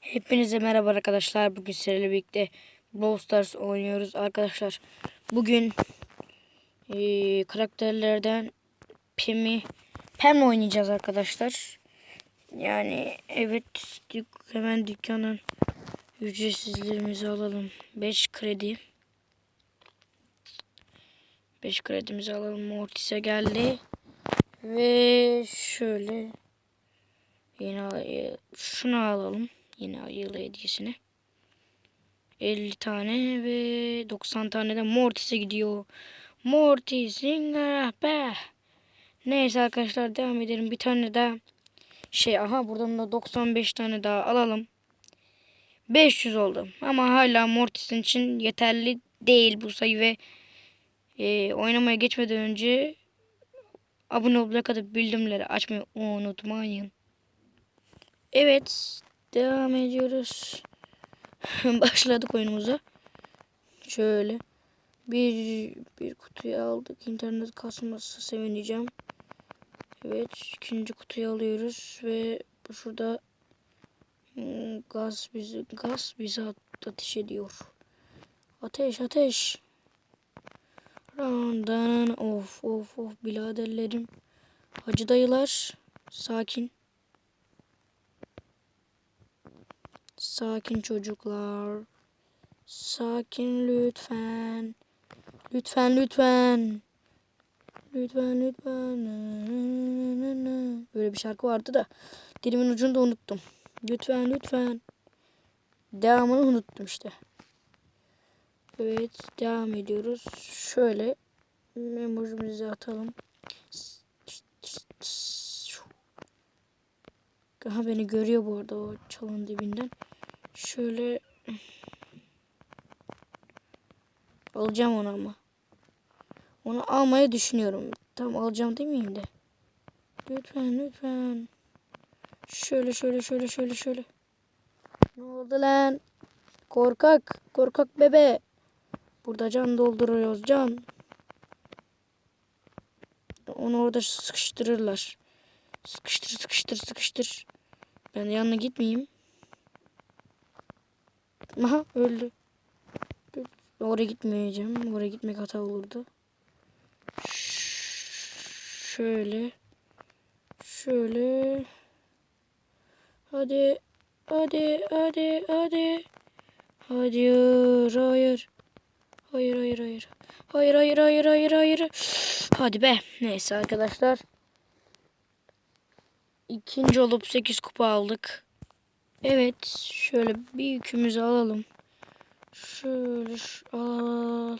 Hepinize merhaba arkadaşlar. Bugün sizlerle birlikte Brawl Stars oynuyoruz arkadaşlar. Bugün eee, karakterlerden Pem'i Pem'le oynayacağız arkadaşlar. Yani evet hemen dükkanın ücretsizlerimizi alalım. 5 kredi. 5 kredimizi alalım. Mortis'e geldi. Ve şöyle yine al- şunu alalım. Yine yıl hediyesini. 50 tane ve 90 tane de Mortis'e gidiyor. Mortis Zingara be. Neyse arkadaşlar devam edelim. Bir tane daha şey aha buradan da 95 tane daha alalım. 500 oldu. Ama hala Mortis'in için yeterli değil bu sayı ve e, oynamaya geçmeden önce abone olmayı kadar bildirimleri açmayı unutmayın. Evet. Devam ediyoruz. Başladık oyunumuza. Şöyle. Bir, bir kutuyu aldık. İnternet kasması sevineceğim. Evet. ikinci kutuyu alıyoruz. Ve şurada hmm, gaz bizi gaz bizi at- ateş ediyor. Ateş ateş. Randan of of of biraderlerim. Hacı dayılar. Sakin. Sakin çocuklar. Sakin lütfen. Lütfen lütfen. Lütfen lütfen. Böyle bir şarkı vardı da dilimin ucunu da unuttum. Lütfen lütfen. Devamını unuttum işte. Evet devam ediyoruz. Şöyle memojimizi atalım. Aha beni görüyor bu arada o çalın dibinden. Şöyle alacağım onu ama. Onu almayı düşünüyorum. Tam alacağım demeyeyim de. Lütfen lütfen. Şöyle şöyle şöyle şöyle şöyle. Ne oldu lan? Korkak. Korkak bebe. Burada can dolduruyoruz can. Onu orada sıkıştırırlar. Sıkıştır sıkıştır sıkıştır. Ben yanına gitmeyeyim. Aha öldü. Oraya gitmeyeceğim. Oraya gitmek hata olurdu. Şöyle. Şöyle. Hadi. Hadi. Hadi. Hadi. Hayır. Hayır. Hayır hayır hayır. Hayır hayır hayır hayır hayır. Hadi be. Neyse arkadaşlar. İkinci olup 8 kupa aldık. Evet. Şöyle bir yükümüzü alalım. Şöyle al.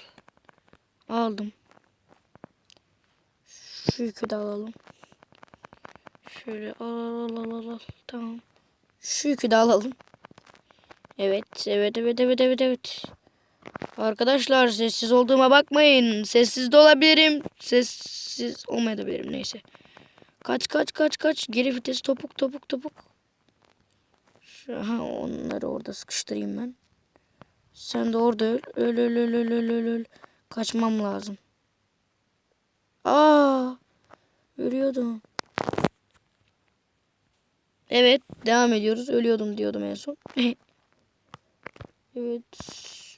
Aldım. Şu yükü de alalım. Şöyle al al al al al. Tamam. Şu yükü de alalım. Evet. Evet evet evet evet evet. Arkadaşlar sessiz olduğuma bakmayın. Sessiz de olabilirim. Sessiz olmayabilirim neyse. Kaç kaç kaç kaç. Geri vites topuk topuk topuk. Şu- Aha onları orada sıkıştırayım ben. Sen de orada öl. Öl öl öl öl öl öl. öl. Kaçmam lazım. Aa! Ölüyordum. Evet devam ediyoruz. Ölüyordum diyordum en son. evet.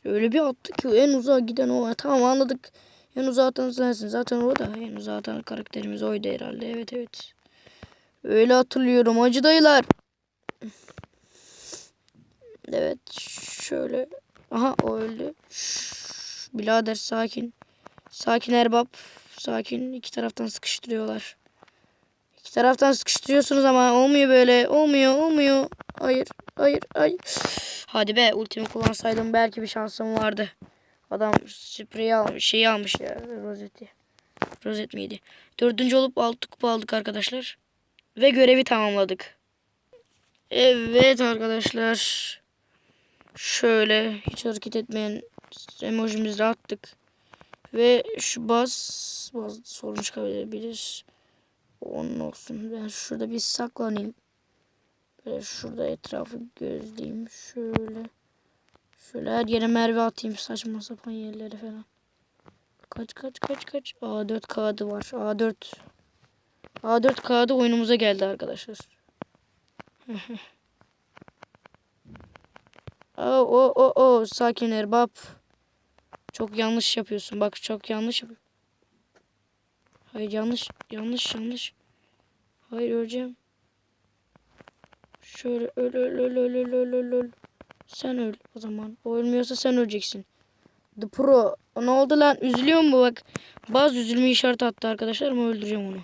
Öyle bir attı ki en uzağa giden o. Tamam anladık. En uzağa atan sensin. Zaten o da. En uzağa atan karakterimiz oydu herhalde. Evet evet. Öyle hatırlıyorum hacı dayılar. Evet şöyle. Aha o öldü. Şşş, birader sakin. Sakin erbap. Sakin. İki taraftan sıkıştırıyorlar. İki taraftan sıkıştırıyorsunuz ama olmuyor böyle. Olmuyor olmuyor. Hayır hayır hayır. Hadi be ultimi kullansaydım belki bir şansım vardı. Adam spreyi almış, şeyi almış ya rozeti. Rozet miydi? Dördüncü olup altı kupa aldık arkadaşlar. Ve görevi tamamladık. Evet arkadaşlar. Şöyle hiç hareket etmeyen emojimizi attık. Ve şu bas, bas sorun çıkabilir. Onun olsun. Ben şurada bir saklanayım. Böyle şurada etrafı gözleyeyim. Şöyle. Şöyle her yere merve atayım saçma sapan yerlere falan. Kaç kaç kaç kaç. A4 kağıdı var. A4. A4 kağıdı oyunumuza geldi arkadaşlar. o o o o sakin erbap. Çok yanlış yapıyorsun. Bak çok yanlış. Hayır yanlış. Yanlış yanlış. Hayır öleceğim. Şöyle öl öl öl öl öl öl öl. Sen öl o zaman. O ölmüyorsa sen öleceksin. The Pro. Ne oldu lan? Üzülüyor mu bak? Bazı üzülme işareti attı arkadaşlar ama öldüreceğim onu.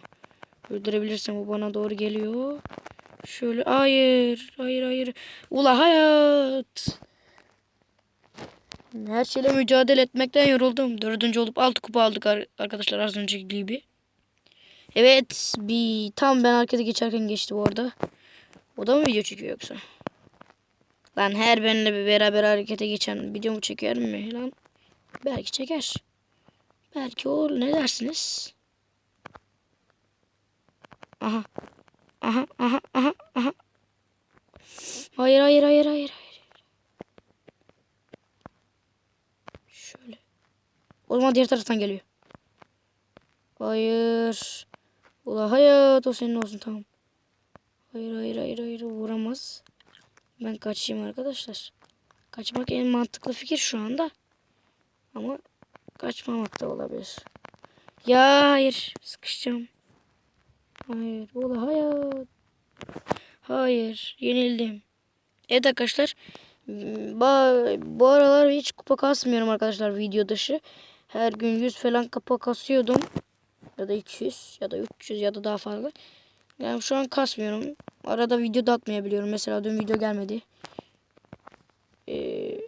Öldürebilirsem o bana doğru geliyor. Şöyle hayır hayır hayır. Ula hayat. Her şeyle mücadele etmekten yoruldum. Dördüncü olup altı kupa aldık ar- arkadaşlar az önceki gibi. Evet bir tam ben arkada geçerken geçti bu arada. O da mı video çekiyor yoksa? Lan her benimle beraber harekete geçen videomu çeker mi lan? Belki çeker. Belki olur ne dersiniz? Aha. Aha aha aha aha. Hayır hayır hayır hayır hayır. Şöyle. O zaman diğer taraftan geliyor. Hayır. Ula hayat o senin olsun tamam. Hayır hayır hayır hayır vuramaz. Ben kaçayım arkadaşlar. Kaçmak en mantıklı fikir şu anda. Ama kaçmamak da olabilir. Ya hayır sıkışacağım. Hayır ula hayat. Hayır yenildim. Evet arkadaşlar. Bu aralar hiç kupa kasmıyorum arkadaşlar video dışı. Her gün 100 falan kupa kasıyordum. Ya da 200 ya da 300 ya da daha fazla. Yani şu an kasmıyorum. Arada video da atmayabiliyorum. Mesela dün video gelmedi. Ee,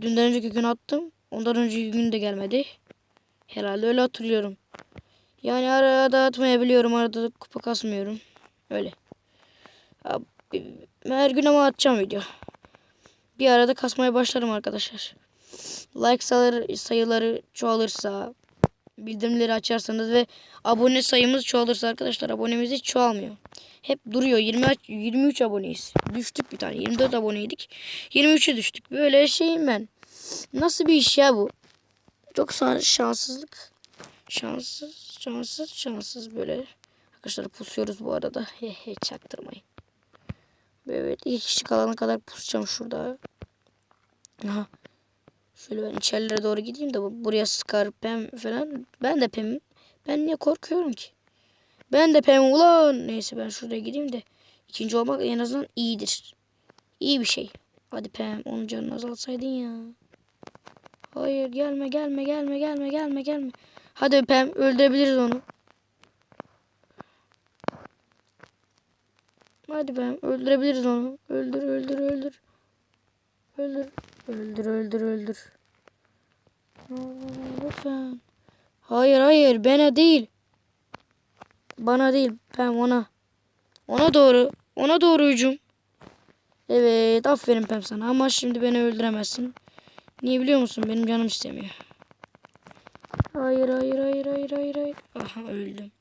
dünden önceki gün attım. Ondan önceki gün de gelmedi. Herhalde öyle hatırlıyorum. Yani arada atmayabiliyorum. Arada da kupa kasmıyorum. Öyle. Her gün ama atacağım video. Bir arada kasmaya başlarım arkadaşlar. Like sayıları, sayıları çoğalırsa, bildirimleri açarsanız ve abone sayımız çoğalırsa arkadaşlar abonemiz hiç çoğalmıyor. Hep duruyor. 20 23 aboneyiz. Düştük bir tane. 24 aboneydik. 23'e düştük. Böyle şeyim ben. Nasıl bir iş ya bu? Çok şanssızlık. Şanssız, şanssız, şanssız böyle. Arkadaşlar pusuyoruz bu arada. He he çaktırmayın. Evet iki kişi kalana kadar pusacağım şurada. Aha. Şöyle ben içerilere doğru gideyim de bu- buraya sıkar pem falan. Ben de pemim. Ben niye korkuyorum ki? Ben de pem ulan. Neyse ben şuraya gideyim de. ikinci olmak en azından iyidir. İyi bir şey. Hadi pem onun canını azaltsaydın ya. Hayır gelme gelme gelme gelme gelme gelme. Hadi pem öldürebiliriz onu. Hadi pem öldürebiliriz onu. Öldür öldür öldür. Öldür. Öldür öldür öldür. Lütfen. Hayır hayır bana değil. Bana değil Pem ona. Ona doğru. Ona doğru hücum. Evet aferin Pem sana ama şimdi beni öldüremezsin. Niye biliyor musun? Benim canım istemiyor. Hayır hayır hayır hayır hayır hayır. Aha öldüm.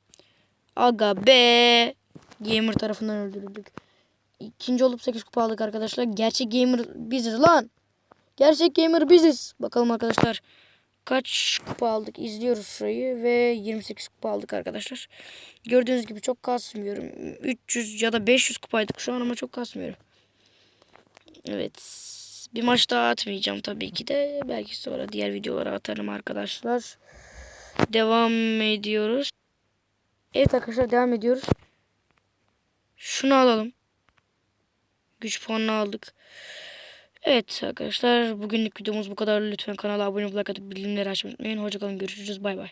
Aga be. Gamer tarafından öldürüldük. İkinci olup 8 kupa aldık arkadaşlar. Gerçek gamer biziz lan. Gerçek gamer biziz. Bakalım arkadaşlar. Kaç kupa aldık izliyoruz şurayı ve 28 kupa aldık arkadaşlar. Gördüğünüz gibi çok kasmıyorum. 300 ya da 500 kupaydık şu an ama çok kasmıyorum. Evet. Bir maç daha atmayacağım tabii ki de. Belki sonra diğer videolara atarım arkadaşlar. Devam ediyoruz. Evet arkadaşlar devam ediyoruz. Şunu alalım. Güç puanını aldık. Evet arkadaşlar bugünlük videomuz bu kadar. Lütfen kanala abone olmayı, like atıp bildirimleri açmayı unutmayın. Hoşçakalın görüşürüz bay bay.